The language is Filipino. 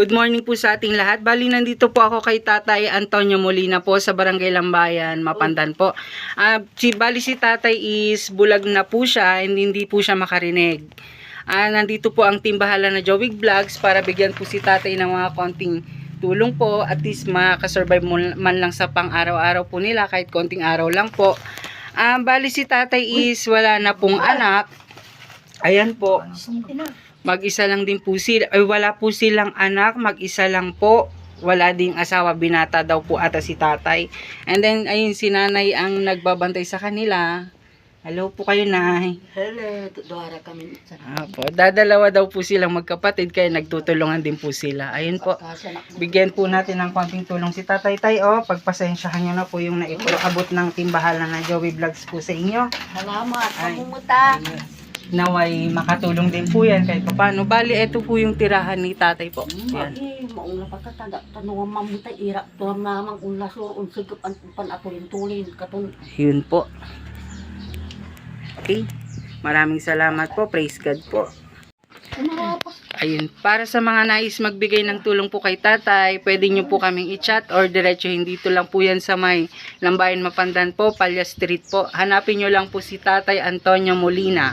Good morning po sa ating lahat. Bali, nandito po ako kay Tatay Antonio Molina po sa Barangay Lambayan, Mapandan po. Ah, si, bali si Tatay is bulag na po siya and hindi po siya makarinig. Ah, nandito po ang timbahala na Joey Vlogs para bigyan po si Tatay ng mga konting tulong po at least makasurvive man lang sa pang-araw-araw po nila kahit konting araw lang po. Ah, bali si Tatay is wala na pong anak. Ayan po. Mag-isa lang din po sila. Ay, wala po silang anak. Mag-isa lang po. Wala ding asawa. Binata daw po ata si tatay. And then, ayun, si nanay ang nagbabantay sa kanila. Hello po kayo, nay. Hele, duwara kami Apo, dadalawa daw po silang magkapatid kaya nagtutulungan din po sila. Ayun po. Bigyan po natin ng konting tulong si Tatay Tay. Oh, pagpasensyahan nyo na po yung naipaabot ng timbahala na Joey Vlogs po sa inyo. Salamat, Ay. Naway makatulong din po yan kahit paano. Bali, ito po yung tirahan ni Tatay po. Yan. Ay, maula pa kataga, tanungan mamutay, irak, tuwam namang unlasor, unsagap, ang pan aturin tulin, katong Yun po. Okay. Maraming salamat po. Praise God po. Ayun. Para sa mga nais magbigay ng tulong po kay tatay, pwede nyo po kaming i-chat or diretso hindi dito lang po yan sa may Lambayan Mapandan po, Palya Street po. Hanapin nyo lang po si tatay Antonio Molina.